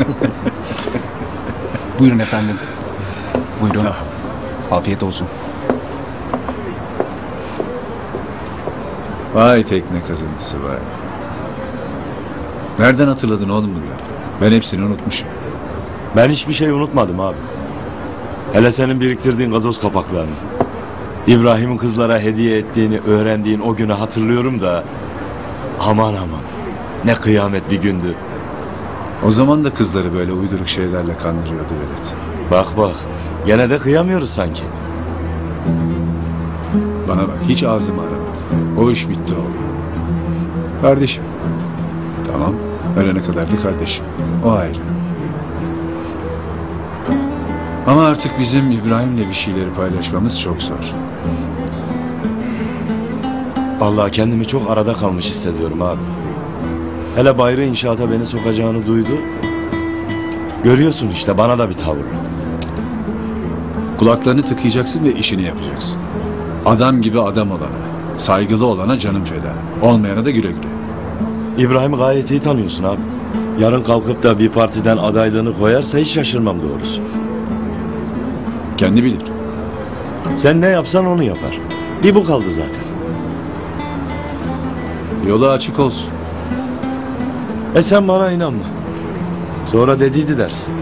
Buyurun efendim. Buyurun. Afiyet olsun. Vay tekne kazıntısı vay. Nereden hatırladın oğlum bunları? Ben hepsini unutmuşum. Ben hiçbir şey unutmadım abi. Hele senin biriktirdiğin gazoz kapaklarını. İbrahim'in kızlara hediye ettiğini öğrendiğin o günü hatırlıyorum da... Aman aman. Ne kıyamet bir gündü. O zaman da kızları böyle uyduruk şeylerle kandırıyordu Vedat. Bak bak. Gene de kıyamıyoruz sanki. Bana bak hiç ağzımı arama. O iş bitti oğlum. Kardeşim. Tamam. Ölene kadar da kardeşim. O ayrı. Ama artık bizim İbrahim'le bir şeyleri paylaşmamız çok zor. Vallahi kendimi çok arada kalmış hissediyorum abi. Hele Bayrı inşaata beni sokacağını duydu. Görüyorsun işte bana da bir tavır. Kulaklarını tıkayacaksın ve işini yapacaksın. Adam gibi adam olana, saygılı olana canım feda. Olmayana da güle güle. İbrahim'i gayet iyi tanıyorsun abi. Yarın kalkıp da bir partiden adaylığını koyarsa hiç şaşırmam doğrusu. Kendi bilir. Sen ne yapsan onu yapar. Bir bu kaldı zaten. Yolu açık olsun. E sen bana inanma. Sonra dediydi dersin.